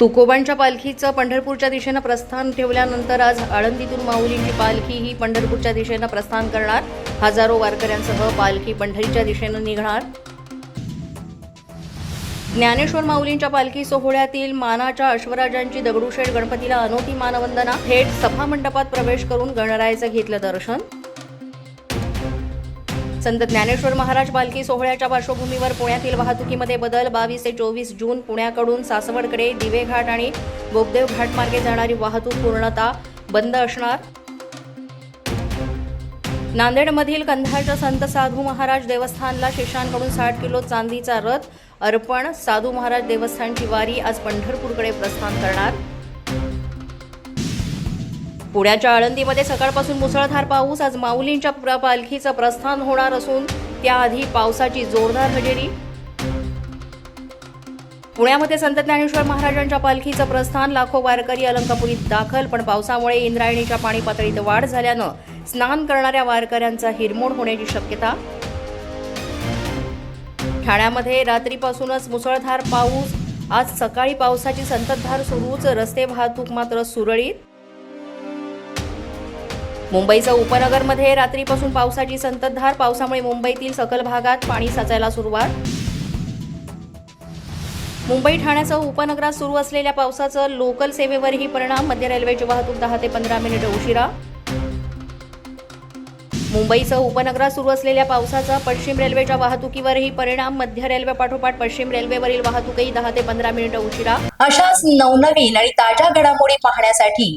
तुकोबांच्या पालखीचं पंढरपूरच्या दिशेनं प्रस्थान ठेवल्यानंतर आज आळंदीतून माऊलींची पालखी ही पंढरपूरच्या दिशेनं प्रस्थान करणार. हजारो वारकऱ्यांसह पालखी पंढरीच्या दिशेनं निघणार. ज्ञानेश्वर माऊलींच्या पालखी सोहळ्यातील मानाच्या अश्वराजांची दगडूशेठ गणपतीला अनोखी मानवंदना. थेट सभामंडपात प्रवेश करून गणरायाचं घेतलं दर्शन. संत ज्ञानेश्वर महाराज पालखी सोहळ्याच्या पार्श्वभूमीवर पुण्यातील वाहतुकीमध्ये बदल बावीस ते चोवीस जून पुण्याकडून सासवडकडे दिवे घाट आणि बोगदेव घाट मार्गे जाणारी वाहतूक पूर्णतः बंद असणार. नांदेडमधील कंधारच्या संत साधू महाराज देवस्थानला शिष्यांकडून साठ किलो चांदीचा रथ अर्पण. साधू महाराज देवस्थानची वारी आज पंढरपूरकडे प्रस्थान करणार. पुण्याच्या आळंदीमध्ये सकाळपासून मुसळधार पाऊस आज माऊलींच्या प्र- पालखीचं प्रस्थान होणार असून त्याआधी पावसाची जोरदार हजेरी. पुण्यामध्ये संत ज्ञानेश्वर महाराजांच्या पालखीचं प्रस्थान लाखो वारकरी अलंकापुरीत दाखल पण पावसामुळे इंद्रायणीच्या पाणी पातळीत वाढ झाल्यानं स्नान करणाऱ्या वारकऱ्यांचा हिरमोड होण्याची शक्यता. ठाण्यामध्ये रात्रीपासूनच मुसळधार पाऊस आज सकाळी पावसाची संततधार सुरूच रस्ते वाहतूक मात्र सुरळीत. मुंबईचं उपनगरमध्ये रात्रीपासून पावसाची संततधार. पावसामुळे मुंबईतील सकल भागात पाणी साचायला सुरुवात. मुंबई ठाण्यासह उपनगरात सुरू असलेल्या पावसाचं लोकल सेवेवरही परिणाम. मध्य रेल्वेची वाहतूक दहा ते पंधरा मिनिट उशिरा. मुंबईसह उपनगरात सुरू असलेल्या पावसाचा पश्चिम रेल्वेच्या वाहतुकीवरही परिणाम. मध्य रेल्वे पाठोपाठ पश्चिम रेल्वेवरील वाहतूकही दहा ते पंधरा मिनिट उशिरा. अशाच नवनवीन आणि ताज्या घडामोडी पाहण्यासाठी